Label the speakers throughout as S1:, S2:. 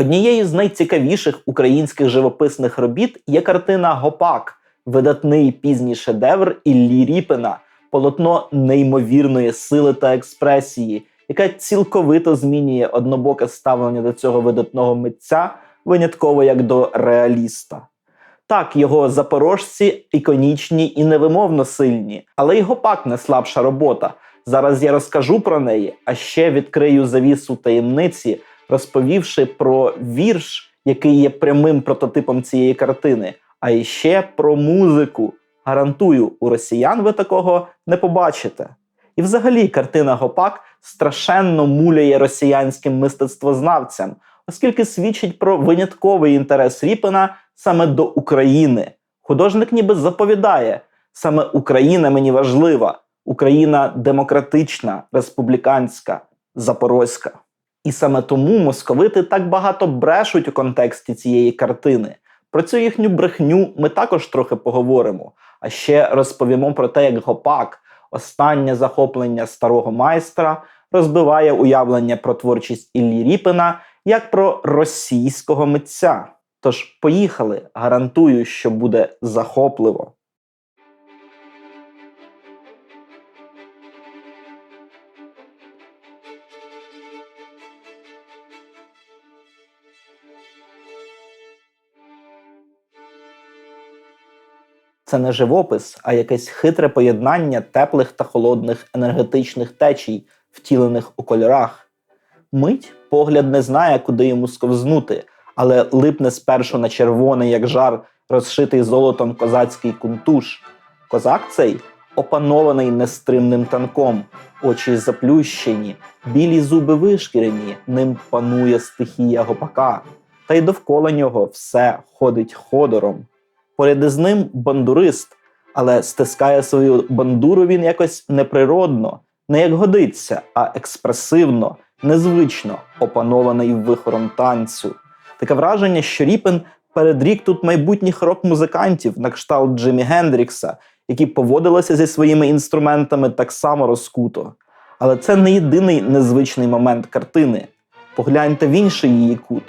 S1: Однією з найцікавіших українських живописних робіт є картина Гопак, видатний пізній шедевр Іллі Ріпина, полотно неймовірної сили та експресії, яка цілковито змінює однобоке ставлення до цього видатного митця, винятково як до реаліста. Так, його запорожці іконічні і невимовно сильні, але й гопак не слабша робота. Зараз я розкажу про неї, а ще відкрию завісу таємниці, розповівши про вірш, який є прямим прототипом цієї картини, а іще про музику. Гарантую, у росіян ви такого не побачите. І взагалі картина Гопак страшенно муляє росіянським мистецтвознавцям, оскільки свідчить про винятковий інтерес Ріпина саме до України. Художник ніби заповідає: саме Україна мені важлива, Україна демократична, республіканська, запорозька. І саме тому московити так багато брешуть у контексті цієї картини. Про цю їхню брехню ми також трохи поговоримо. А ще розповімо про те, як гопак, останнє захоплення старого майстра, розбиває уявлення про творчість Іллі Ріпина як про російського митця. Тож поїхали, гарантую, що буде захопливо. Це не живопис, а якесь хитре поєднання теплих та холодних енергетичних течій, втілених у кольорах. Мить погляд не знає, куди йому сковзнути, але липне спершу на червоний, як жар, розшитий золотом козацький кунтуш. Козак цей опанований нестримним танком, очі заплющені, білі зуби вишкірені, ним панує стихія гопака, та й довкола нього все ходить ходором. Поряд із ним бандурист, але стискає свою бандуру він якось неприродно, не як годиться, а експресивно, незвично опанований вихором танцю. Таке враження, що Ріпен передрік тут майбутніх рок-музикантів на кшталт Джимі Гендрікса, які поводилися зі своїми інструментами так само розкуто. Але це не єдиний незвичний момент картини. Погляньте в інший її кут.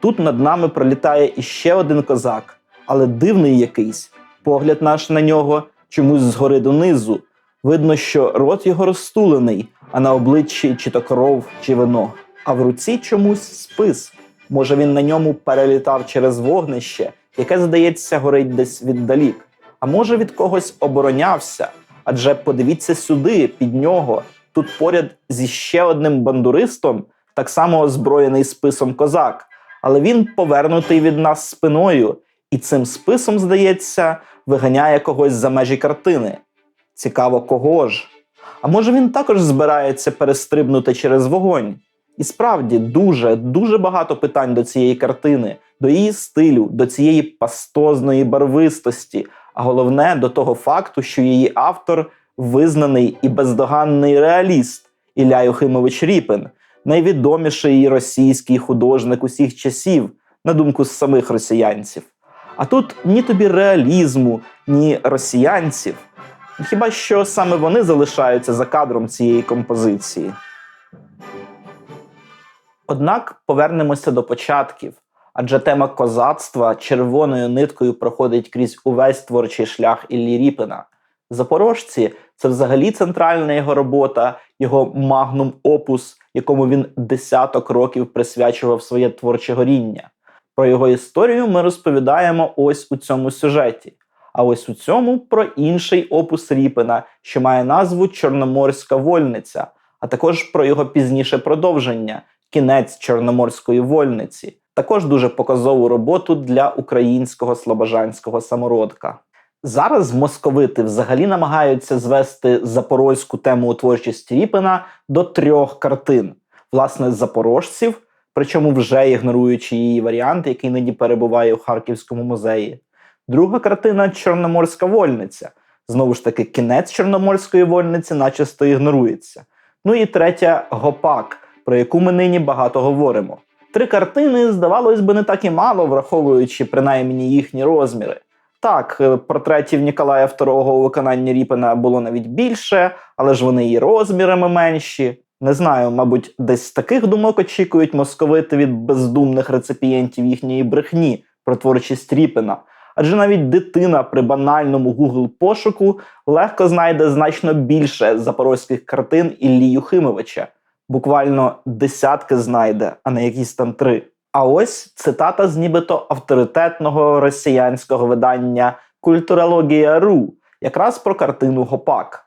S1: Тут над нами пролітає іще один козак, але дивний якийсь. Погляд наш на нього чомусь згори донизу. Видно, що рот його розтулений, а на обличчі чи то кров, чи вино. А в руці чомусь спис. Може, він на ньому перелітав через вогнище, яке, здається, горить десь віддалік. А може, від когось оборонявся. Адже подивіться сюди, під нього, тут поряд зі ще одним бандуристом, так само озброєний списом козак, але він повернутий від нас спиною, і цим списом, здається, виганяє когось за межі картини. Цікаво, кого ж? А може він також збирається перестрибнути через вогонь? І справді дуже дуже багато питань до цієї картини, до її стилю, до цієї пастозної барвистості, а головне до того факту, що її автор визнаний і бездоганний реаліст Ілля Юхимович Ріпин, найвідоміший російський художник усіх часів, на думку самих росіянців. А тут ні тобі реалізму, ні росіянців. Хіба що саме вони залишаються за кадром цієї композиції. Однак повернемося до початків, адже тема козацтва червоною ниткою проходить крізь увесь творчий шлях Іллі Ріпина. Запорожці це взагалі центральна його робота, його магнум опус, якому він десяток років присвячував своє творче горіння. Про його історію ми розповідаємо ось у цьому сюжеті. А ось у цьому про інший опус Ріпина, що має назву Чорноморська вольниця, а також про його пізніше продовження Кінець Чорноморської вольниці. Також дуже показову роботу для українського слобожанського самородка. Зараз московити взагалі намагаються звести запорозьку тему у творчості Ріпина до трьох картин: власне, запорожців, причому вже ігноруючи її варіант, який нині перебуває у Харківському музеї. Друга картина Чорноморська вольниця. Знову ж таки, кінець Чорноморської вольниці начисто ігнорується. Ну і третя гопак, про яку ми нині багато говоримо. Три картини, здавалось би, не так і мало, враховуючи принаймні їхні розміри. Так, е, портретів Ніколая II у виконанні Ріпина було навіть більше, але ж вони і розмірами менші. Не знаю, мабуть, десь таких думок очікують московити від бездумних реципієнтів їхньої брехні про творчість Ріпина. Адже навіть дитина при банальному Google пошуку легко знайде значно більше запорозьких картин Іллі Юхимовича. Буквально десятки знайде, а не якісь там три. А ось цитата з нібито авторитетного росіянського видання Культурологія.ру, якраз про картину Гопак.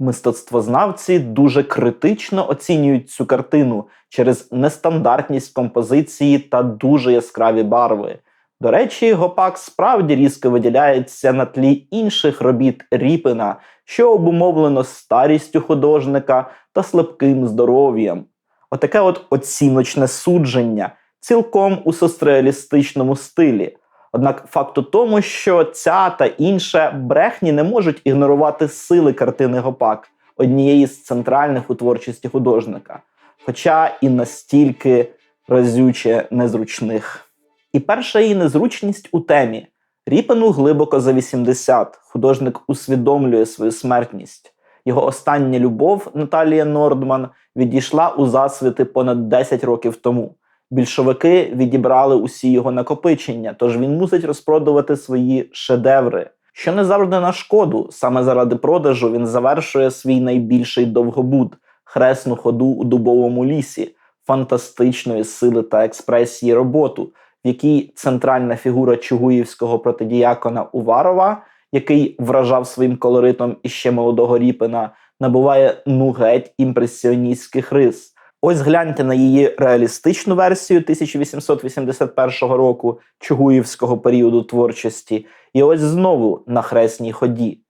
S1: Мистецтвознавці дуже критично оцінюють цю картину через нестандартність композиції та дуже яскраві барви. До речі, гопак справді різко виділяється на тлі інших робіт Ріпина, що обумовлено старістю художника та слабким здоров'ям. Отаке от оціночне судження, цілком у соцреалістичному стилі. Однак факт у тому, що ця та інша брехні не можуть ігнорувати сили картини Гопак, однієї з центральних у творчості художника, хоча і настільки разюче незручних. І перша її незручність у темі. Ріпину глибоко за 80. Художник усвідомлює свою смертність. Його остання любов Наталія Нордман відійшла у засвіти понад 10 років тому. Більшовики відібрали усі його накопичення, тож він мусить розпродувати свої шедеври. Що не завжди на шкоду, саме заради продажу він завершує свій найбільший довгобуд хресну ходу у дубовому лісі, фантастичної сили та експресії роботу, в якій центральна фігура чугуївського протидіякона Уварова, який вражав своїм колоритом іще молодого Ріпина, набуває ну геть імпресіоністських рис. Ось гляньте на її реалістичну версію 1881 року Чугуївського періоду творчості, і ось знову на хресній ході.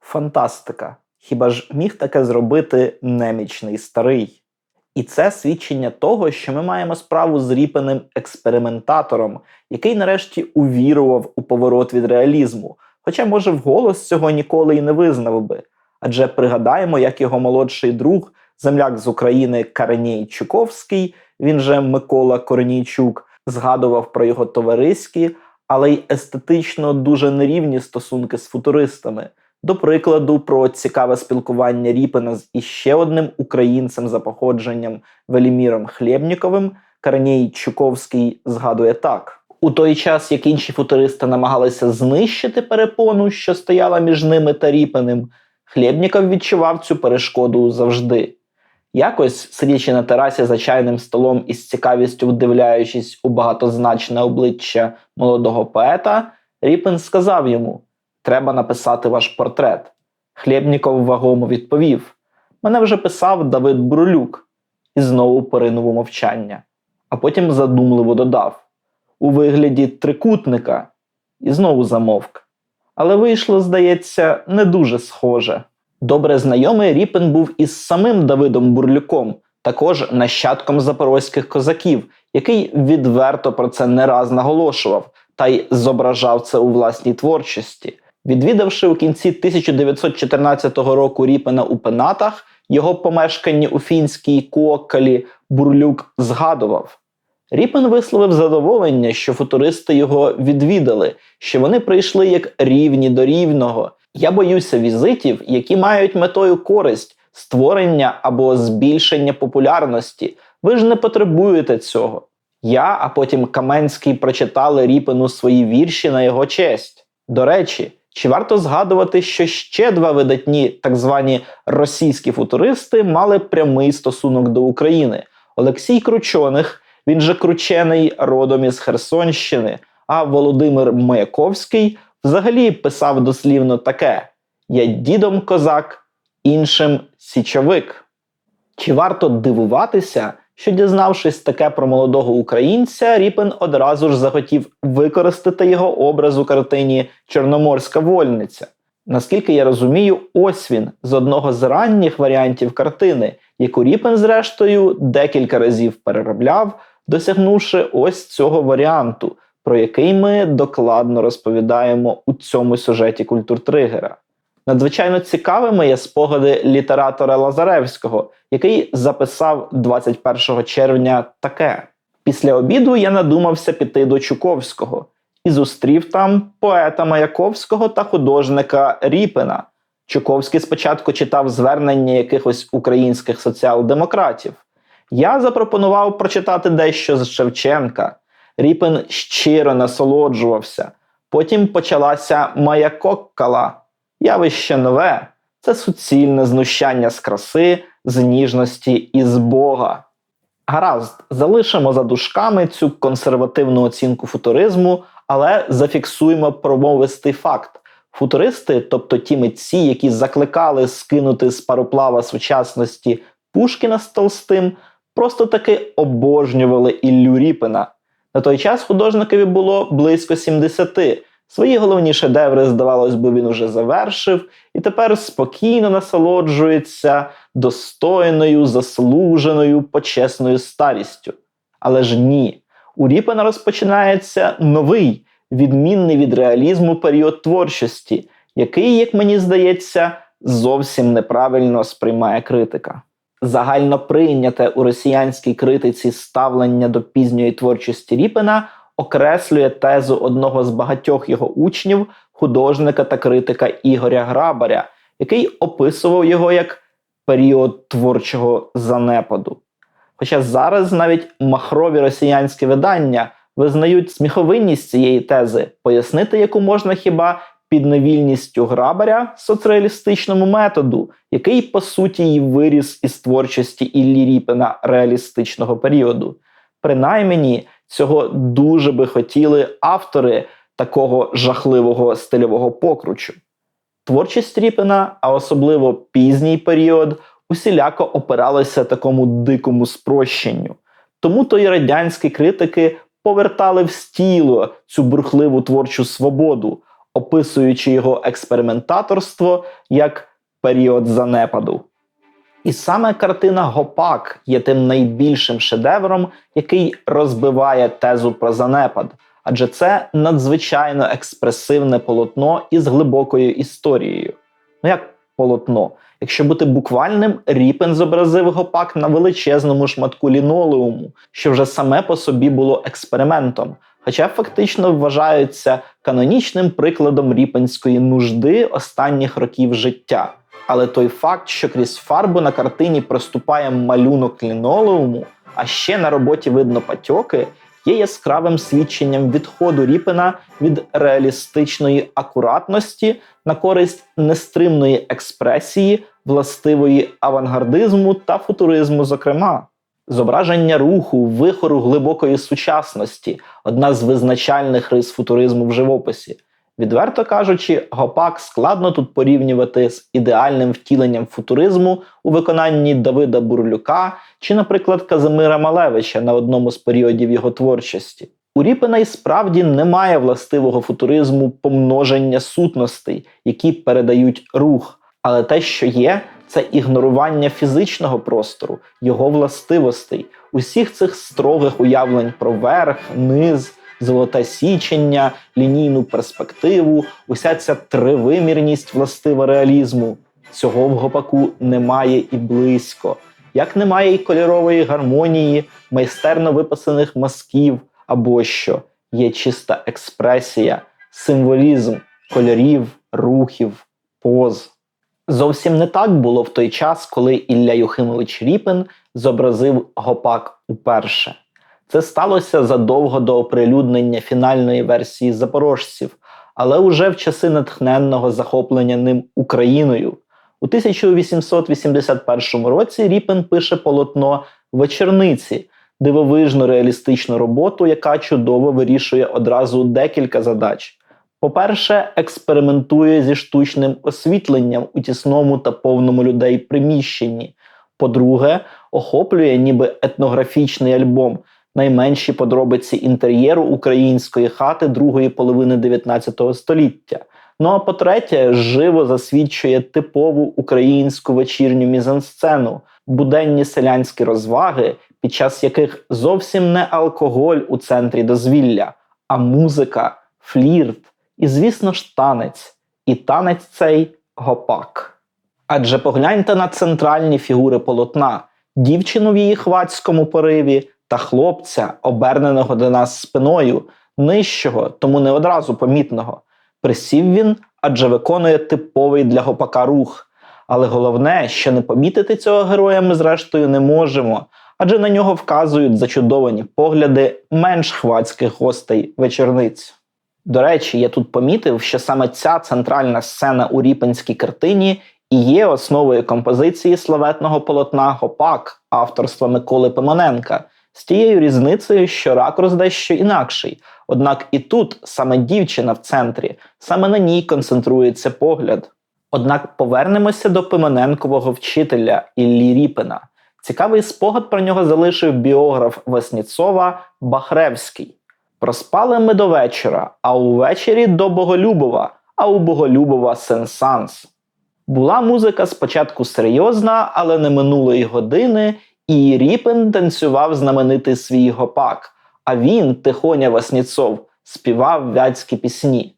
S1: Фантастика! Хіба ж міг таке зробити немічний старий? І це свідчення того, що ми маємо справу з ріпаним експериментатором, який нарешті увірував у поворот від реалізму, хоча, може, вголос цього ніколи й не визнав би. Адже пригадаємо, як його молодший друг, земляк з України Кареній Чуковський, він же Микола Корнійчук, згадував про його товариські, але й естетично дуже нерівні стосунки з футуристами. До прикладу, про цікаве спілкування Ріпина з іще одним українцем за походженням Веліміром Хлєбніковим, Карній Чуковський згадує так: у той час, як інші футуристи намагалися знищити перепону, що стояла між ними та Ріпиним, Хлєбніков відчував цю перешкоду завжди. Якось, сидячи на терасі за чайним столом і з цікавістю вдивляючись у багатозначне обличчя молодого поета, Ріпин сказав йому: Треба написати ваш портрет. Хлєбніков вагомо відповів: Мене вже писав Давид Брулюк і знову поринув у мовчання, а потім задумливо додав: У вигляді трикутника, і знову замовк. Але вийшло, здається, не дуже схоже. Добре знайомий Ріпин був із самим Давидом Бурлюком, також нащадком запорозьких козаків, який відверто про це не раз наголошував та й зображав це у власній творчості. Відвідавши у кінці 1914 року Ріпина у Пенатах, його помешканні у фінській Куоккалі Бурлюк згадував. Ріпин висловив задоволення, що футуристи його відвідали, що вони прийшли як рівні до рівного. Я боюся візитів, які мають метою користь, створення або збільшення популярності. Ви ж не потребуєте цього. Я, а потім Каменський прочитали Ріпину свої вірші на його честь. До речі, чи варто згадувати, що ще два видатні так звані російські футуристи мали прямий стосунок до України? Олексій Кручоних, він же Кручений родом із Херсонщини, а Володимир Маяковський взагалі писав дослівно таке: Я дідом козак, іншим січовик. Чи варто дивуватися, що, дізнавшись таке про молодого українця, Ріпин одразу ж захотів використати його образ у картині Чорноморська вольниця? Наскільки я розумію, ось він з одного з ранніх варіантів картини, яку Ріпин, зрештою, декілька разів переробляв, досягнувши ось цього варіанту, про який ми докладно розповідаємо у цьому сюжеті культуртригера. Надзвичайно цікавими є спогади літератора Лазаревського, який записав 21 червня таке: після обіду я надумався піти до Чуковського і зустрів там поета Маяковського та художника Ріпина. Чуковський спочатку читав звернення якихось українських соціал-демократів. Я запропонував прочитати дещо з Шевченка. Ріпин щиро насолоджувався. Потім почалася моя коккала. Явище нове це суцільне знущання з краси, з ніжності і з Бога. Гаразд, залишимо за дужками цю консервативну оцінку футуризму, але зафіксуємо промовистий факт. Футуристи, тобто ті митці, які закликали скинути з пароплава сучасності Пушкіна з Толстим, просто таки обожнювали Іллю Ріпина. На той час художникові було близько 70. Свої головні шедеври, здавалось би, він уже завершив, і тепер спокійно насолоджується достойною, заслуженою, почесною старістю. Але ж ні, у Ріпена розпочинається новий, відмінний від реалізму період творчості, який, як мені здається, зовсім неправильно сприймає критика. Загально прийняте у росіянській критиці ставлення до пізньої творчості Ріпена окреслює тезу одного з багатьох його учнів, художника та критика Ігоря Грабаря, який описував його як період творчого занепаду. Хоча зараз навіть махрові росіянські видання визнають сміховинність цієї тези, пояснити яку можна хіба під невільністю грабаря соцреалістичному методу, який по суті і виріс із творчості Іллі Ріпина реалістичного періоду. Принаймні, цього дуже би хотіли автори такого жахливого стильового покручу. Творчість Ріпина, а особливо пізній період, усіляко опиралася такому дикому спрощенню. Тому то й радянські критики повертали в стіло цю бурхливу творчу свободу, описуючи його експериментаторство як період занепаду. І саме картина Гопак є тим найбільшим шедевром, який розбиває тезу про занепад, адже це надзвичайно експресивне полотно із глибокою історією. Ну як полотно? Якщо бути буквальним, Ріпен зобразив гопак на величезному шматку лінолеуму, що вже саме по собі було експериментом, хоча фактично вважається канонічним прикладом ріпенської нужди останніх років життя. Але той факт, що крізь фарбу на картині проступає малюнок лінолеуму, а ще на роботі видно патьоки, є яскравим свідченням відходу Ріпина від реалістичної акуратності на користь нестримної експресії, властивої авангардизму та футуризму, зокрема. Зображення руху, вихору глибокої сучасності одна з визначальних рис футуризму в живописі. Відверто кажучи, гопак складно тут порівнювати з ідеальним втіленням футуризму у виконанні Давида Бурлюка чи, наприклад, Казимира Малевича на одному з періодів його творчості. У Ріпина й справді немає властивого футуризму помноження сутностей, які передають рух. Але те, що є, це ігнорування фізичного простору, його властивостей, усіх цих строгих уявлень про верх, низ золоте січення, лінійну перспективу, уся ця тривимірність властива реалізму. Цього в гопаку немає і близько, як немає і кольорової гармонії, майстерно виписаних мазків або що є чиста експресія, символізм кольорів, рухів, поз. Зовсім не так було в той час, коли Ілля Юхимович Ріпин зобразив гопак уперше. Це сталося задовго до оприлюднення фінальної версії запорожців, але уже в часи натхненного захоплення ним Україною. У 1881 році Ріпен пише полотно вечорниці, дивовижну реалістичну роботу, яка чудово вирішує одразу декілька задач. По-перше, експериментує зі штучним освітленням у тісному та повному людей приміщенні. По-друге, охоплює ніби етнографічний альбом найменші подробиці інтер'єру української хати другої половини 19 століття. Ну а по-третє, живо засвідчує типову українську вечірню мізансцену, буденні селянські розваги, під час яких зовсім не алкоголь у центрі дозвілля, а музика, флірт і, звісно ж, танець. І танець цей гопак. Адже погляньте на центральні фігури полотна, дівчину в її хвацькому пориві та хлопця, оберненого до нас спиною, нижчого, тому не одразу помітного. Присів він, адже виконує типовий для гопака рух. Але головне, що не помітити цього героя ми зрештою не можемо, адже на нього вказують зачудовані погляди менш хвацьких гостей вечорниць. До речі, я тут помітив, що саме ця центральна сцена у ріпенській картині і є основою композиції славетного полотна Гопак авторства Миколи Пимоненка, з тією різницею, що ракурс дещо інакший. Однак і тут саме дівчина в центрі, саме на ній концентрується погляд. Однак повернемося до Пимоненкового вчителя Іллі Ріпина. Цікавий спогад про нього залишив біограф Весніцова Бахревський. Проспали ми до вечора, а увечері до Боголюбова, а у Боголюбова сенсанс. Була музика спочатку серйозна, але не минулої години, і Ріпин танцював знаменитий свій гопак, а він, Тихоня Васніцов, співав вятські пісні.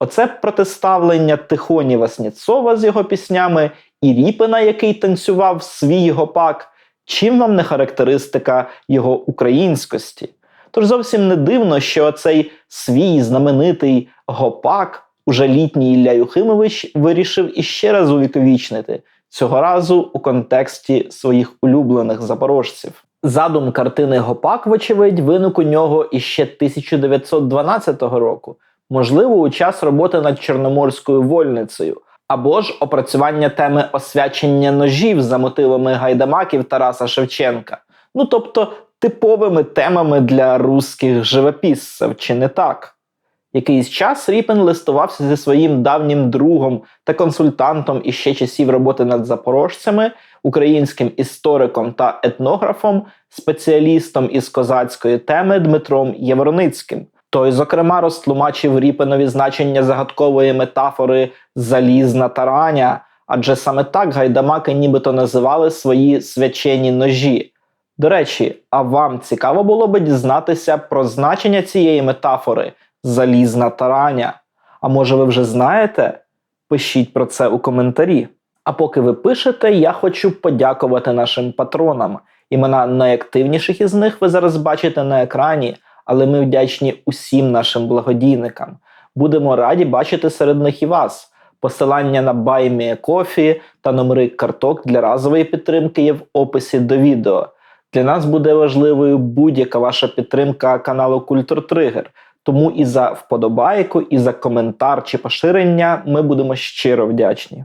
S1: Оце протиставлення Тихоні Васніцова з його піснями і Ріпина, який танцював свій гопак, чим вам не характеристика його українськості? Тож зовсім не дивно, що цей свій знаменитий гопак уже літній Ілля Юхимович вирішив іще раз увіковічнити, цього разу у контексті своїх улюблених запорожців. Задум картини Гопак, вочевидь, виник у нього іще 1912 року, можливо, у час роботи над Чорноморською вольницею, або ж опрацювання теми освячення ножів за мотивами гайдамаків Тараса Шевченка. Ну тобто типовими темами для русських живописців, чи не так? Якийсь час Ріпен листувався зі своїм давнім другом та консультантом іще часів роботи над запорожцями, українським істориком та етнографом, спеціалістом із козацької теми Дмитром Євроницьким. Той, зокрема, розтлумачив Ріпенові значення загадкової метафори залізна тараня, адже саме так гайдамаки нібито називали свої свячені ножі. До речі, а вам цікаво було би дізнатися про значення цієї метафори залізна тараня? А може ви вже знаєте? Пишіть про це у коментарі. А поки ви пишете, я хочу подякувати нашим патронам. Імена найактивніших із них ви зараз бачите на екрані, але ми вдячні усім нашим благодійникам. Будемо раді бачити серед них і вас. Посилання на BuyMeACoffee та номери карток для разової підтримки є в описі до відео. Для нас буде важливою будь-яка ваша підтримка каналу Культур Тригер. Тому і за вподобайку, і за коментар чи поширення ми будемо щиро вдячні.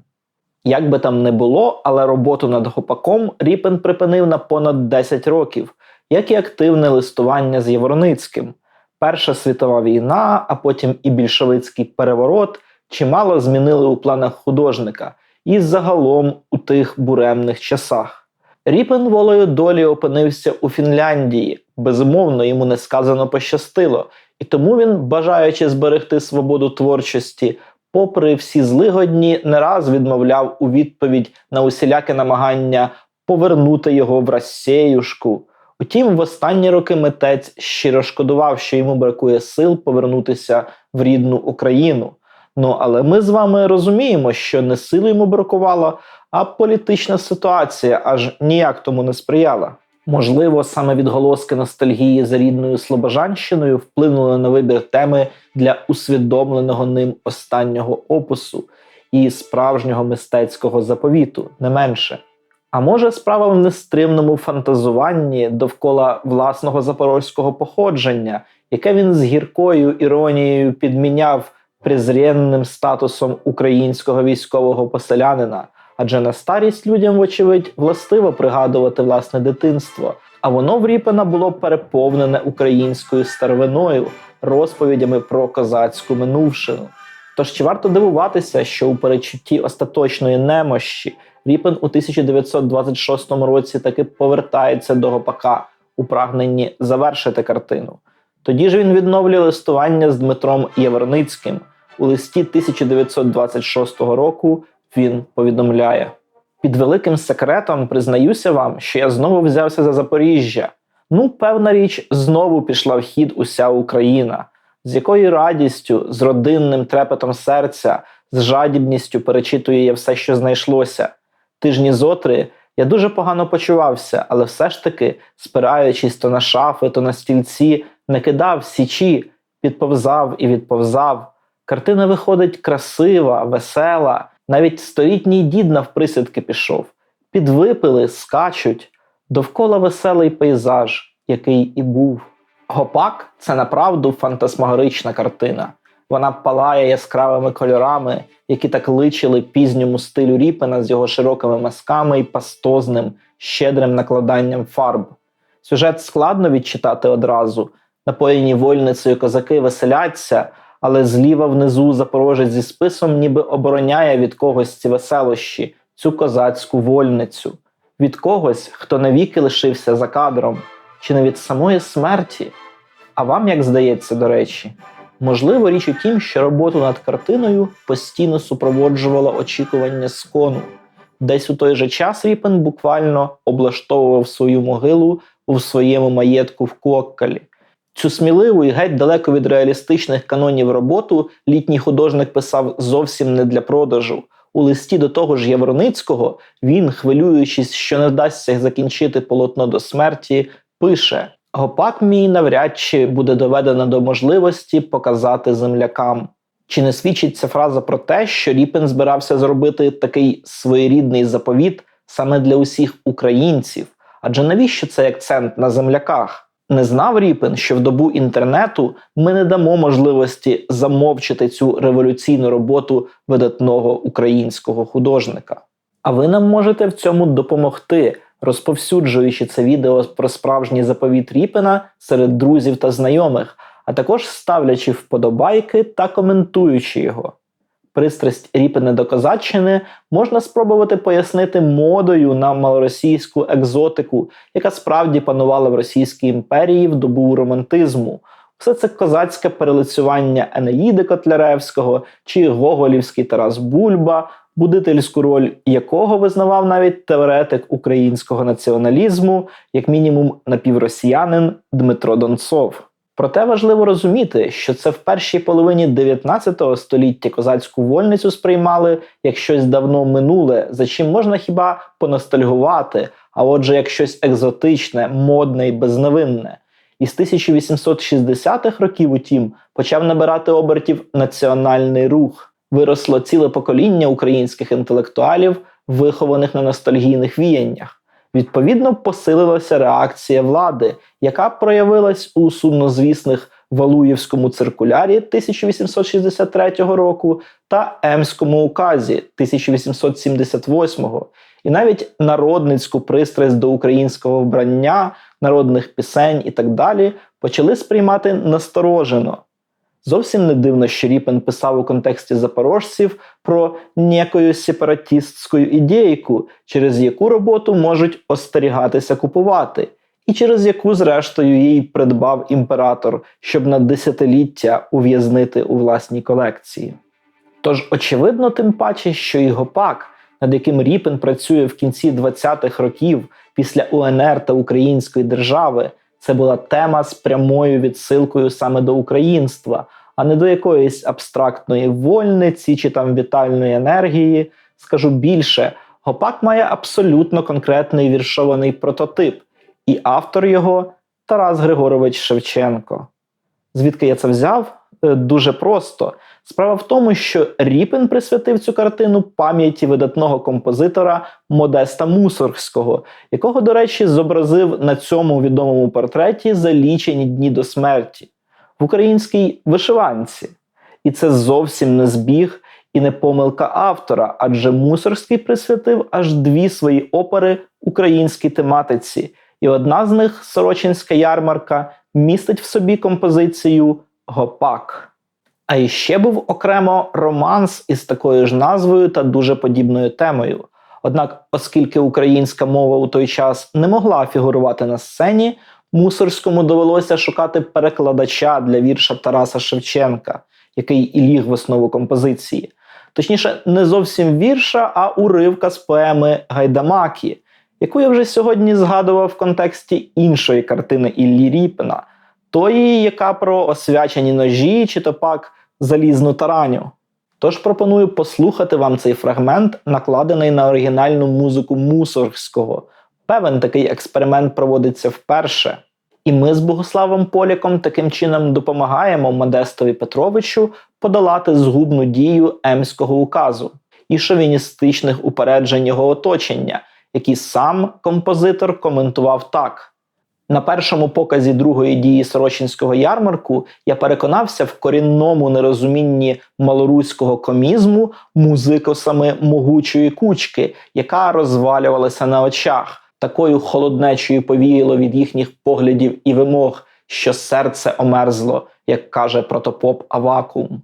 S1: Як би там не було, але роботу над гопаком Ріпен припинив на понад 10 років, як і активне листування з Євроницьким. Перша світова війна, а потім і більшовицький переворот чимало змінили у планах художника і загалом у тих буремних часах. Ріпен волею долі опинився у Фінляндії. Безумовно, йому несказано пощастило, і тому він, бажаючи зберегти свободу творчості, попри всі злигодні, не раз відмовляв у відповідь на усіляке намагання повернути його в Рассєюшку. Утім, в останні роки митець щиро шкодував, що йому бракує сил повернутися в рідну Україну. Ну але ми з вами розуміємо, що не сили йому бракувало, а політична ситуація аж ніяк тому не сприяла. Можливо, саме відголоски ностальгії за рідною Слобожанщиною вплинули на вибір теми для усвідомленого ним останнього опусу і справжнього мистецького заповіту, не менше. А може, справа в нестримному фантазуванні довкола власного запорозького походження, яке він з гіркою іронією підміняв презренним статусом українського військового поселянина, адже на старість людям, вочевидь, властиво пригадувати власне дитинство, а воно в Ріпена було переповнене українською старовиною, розповідями про козацьку минувшину. Тож чи варто дивуватися, що у перечутті остаточної немощі Ріпен у 1926 році таки повертається до гопака у прагненні завершити картину. Тоді ж він відновлює листування з Дмитром Єверницьким. У листі 1926 року він повідомляє: під великим секретом признаюся вам, що я знову взявся за Запоріжжя. Ну, певна річ, знову пішла в хід уся Україна, з якою радістю, з родинним трепетом серця, з жадібністю перечитую я все, що знайшлося. Тижні зотри я дуже погано почувався, але все ж таки, спираючись то на шафи, то на стільці, не кидав січі, підповзав і відповзав. Картина виходить красива, весела, навіть столітній дід навприсідки пішов. Підвипили, скачуть, довкола веселий пейзаж, який і був. Гопак це направду фантасмагорична картина. Вона палає яскравими кольорами, які так личили пізньому стилю Ріпена з його широкими мазками і пастозним, щедрим накладанням фарб. Сюжет складно відчитати одразу. Напоєні вольницею козаки веселяться, але зліва внизу запорожець зі списом ніби обороняє від когось ці веселощі, цю козацьку вольницю, від когось, хто навіки лишився за кадром, чи не від самої смерті. А вам як здається, до речі? Можливо, річ у тім, що роботу над картиною постійно супроводжувало очікування скону. Десь у той же час Ріпен буквально облаштовував свою могилу у своєму маєтку в Коккалі. Цю сміливу і геть далеко від реалістичних канонів роботу літній художник писав зовсім не для продажу. У листі до того ж Яворницького він, хвилюючись, що не вдасться закінчити полотно до смерті, пише: Гопак мій навряд чи буде доведено до можливості показати землякам. Чи не свідчить ця фраза про те, що Ріпен збирався зробити такий своєрідний заповіт саме для усіх українців? Адже навіщо цей акцент на земляках? Не знав Ріпен, що в добу інтернету ми не дамо можливості замовчити цю революційну роботу видатного українського художника. А ви нам можете в цьому допомогти, розповсюджуючи це відео про справжній заповіт Ріпена серед друзів та знайомих, а також ставлячи вподобайки та коментуючи його. Пристрасть Ріпена до козаччини можна спробувати пояснити модою на малоросійську екзотику, яка справді панувала в Російській імперії в добу романтизму. Все це козацьке перелицювання Енеїди Котляревського чи Гоголівський Тарас Бульба, будительську роль якого визнавав навіть теоретик українського націоналізму, як мінімум напівросіянин Дмитро Донцов. Проте важливо розуміти, що це в першій половині 19 століття козацьку вольницю сприймали як щось давно минуле, за чим можна хіба поностальгувати, а отже, як щось екзотичне, модне і безневинне. І з 1860-х років, утім, почав набирати обертів національний рух. Виросло ціле покоління українських інтелектуалів, вихованих на ностальгійних віяннях. Відповідно, посилилася реакція влади, яка проявилась у сумнозвісних Валуєвському циркулярі 1863 року та Емському указі 1878, і навіть народницьку пристрасть до українського вбрання, народних пісень і так далі почали сприймати насторожено. Зовсім не дивно, що Ріпен писав у контексті запорожців про некою сепаратістську ідейку, через яку роботу можуть остерігатися купувати, і через яку, зрештою, їй придбав імператор, щоб на десятиліття ув'язнити у власній колекції. Тож, очевидно, тим паче, що і гопак, над яким Ріпен працює в кінці 20-х років після УНР та Української держави. Це була тема з прямою відсилкою саме до українства, а не до якоїсь абстрактної вольниці чи там вітальної енергії. Скажу більше, гопак має абсолютно конкретний віршований прототип, і автор його Тарас Григорович Шевченко. Звідки я це взяв? Е, дуже просто. Справа в тому, що Ріпін присвятив цю картину пам'яті видатного композитора Модеста Мусоргського, якого, до речі, зобразив на цьому відомому портреті за лічені дні до смерті в українській вишиванці. І це зовсім не збіг і не помилка автора, адже Мусоргський присвятив аж дві свої опери українській тематиці, і одна з них Сорочинська ярмарка, містить в собі композицію Гопак. А іще був окремо романс із такою ж назвою та дуже подібною темою. Однак, оскільки українська мова у той час не могла фігурувати на сцені, мусорському довелося шукати перекладача для вірша Тараса Шевченка, який і ліг в основу композиції. Точніше, не зовсім вірша, а уривка з поеми Гайдамакі, яку я вже сьогодні згадував в контексті іншої картини Іллі Ріпена, тої, яка про освячені ножі чи то пак залізну тараню. Тож пропоную послухати вам цей фрагмент, накладений на оригінальну музику Мусоргського. Певен такий експеримент проводиться вперше. І ми з Богославом Поляком таким чином допомагаємо Модестові Петровичу подолати згубну дію Емського указу і шовіністичних упереджень його оточення, які сам композитор коментував так. На першому показі другої дії Сорочинського ярмарку я переконався в корінному нерозумінні малоруського комізму музикосами могучої кучки, яка розвалювалася на очах. Такою холоднечою повіяло від їхніх поглядів і вимог, що серце омерзло, як каже протопоп Авакуум.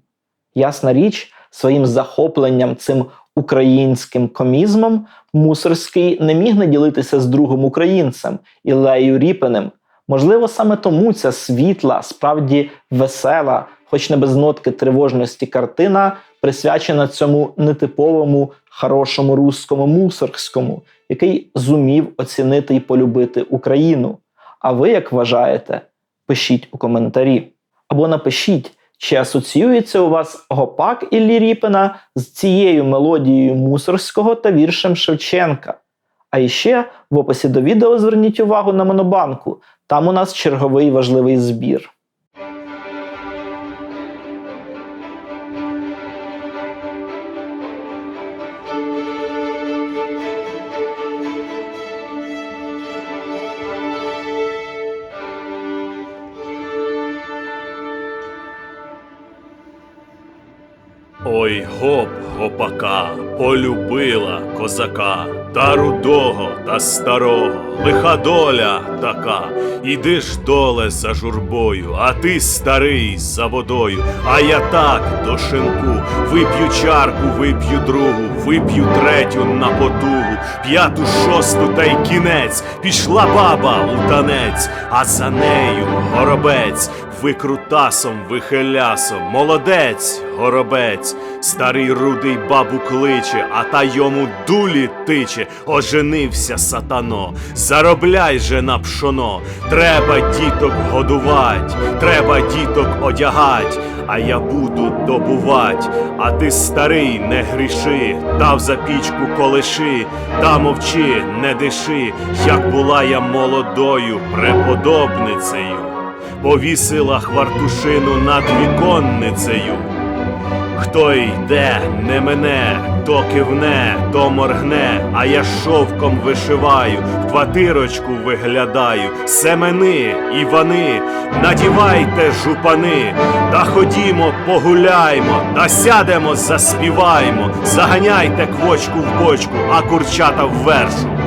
S1: Ясна річ, своїм захопленням цим українським комізмом Мусорський не міг не ділитися з другим українцем Ілею Ріпиним. Можливо, саме тому ця світла, справді весела, хоч не без нотки тривожності картина, присвячена цьому нетиповому хорошому русскому мусорському, який зумів оцінити і полюбити Україну. А ви як вважаєте? Пишіть у коментарі. Або напишіть, чи асоціюється у вас гопак Іллі Ріпина з цією мелодією Мусорського та віршем Шевченка? А іще в описі до відео зверніть увагу на Монобанку. Там у нас черговий важливий збір.
S2: Гопака, полюбила козака, та рудого, та старого, лиха доля така. Іди ж доле за журбою, а ти старий за водою, а я так до шинку, вип'ю чарку, вип'ю другу, вип'ю третю на потугу, п'яту, шосту та й кінець. Пішла баба у танець, а за нею горобець. Викрутасом, вихилясом, молодець, горобець, старий рудий бабу кличе, а та йому дулі тиче, оженився сатано, заробляй же на пшоно, треба діток годувать, треба діток одягать, а я буду добувать, а ти старий не гріши, дав за пічку колиши, та мовчи, не диши, як була я молодою преподобницею повісила хвартушину над віконницею. Хто йде, не мене, то кивне, то моргне, а я шовком вишиваю, в квартирочку виглядаю, семени, Івани, надівайте жупани, та ходімо, погуляймо, та сядемо, заспіваймо, заганяйте квочку в бочку, а курчата в вершу.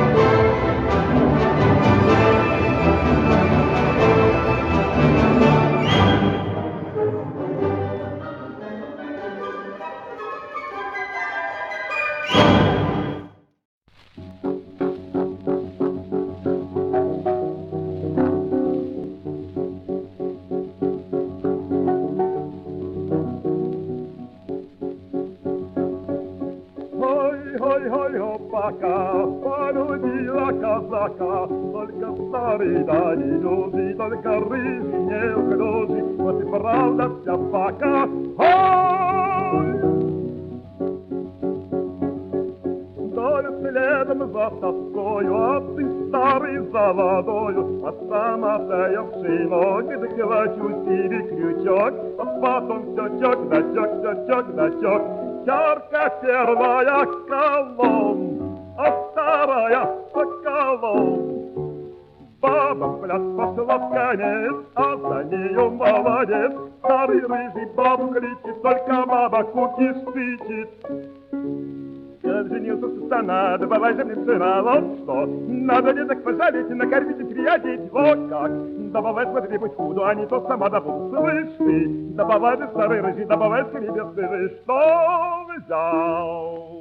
S3: видали, любви только рыжие угрозы, вот и правда вся пока. Долю следом за тоскою, а ты старый за водою, а сам отдаешь ноги, захвачу себе крючок, а потом течек, дачок, течек, дачок, ярко первая колонн, а вторая по колонн. Пляс пошла в конец, а за нею молодец. Старый рыжий бабу кричит, только баба куки стычит. Как женился сатана, давай же мне жена, вот что. Надо деток пожалеть, накормить и приодеть, вот как. Добавай, смотри, будь худу, а не то сама добу. Слышь ты, добавай старый рыжий, добавай с небес, ты что взял?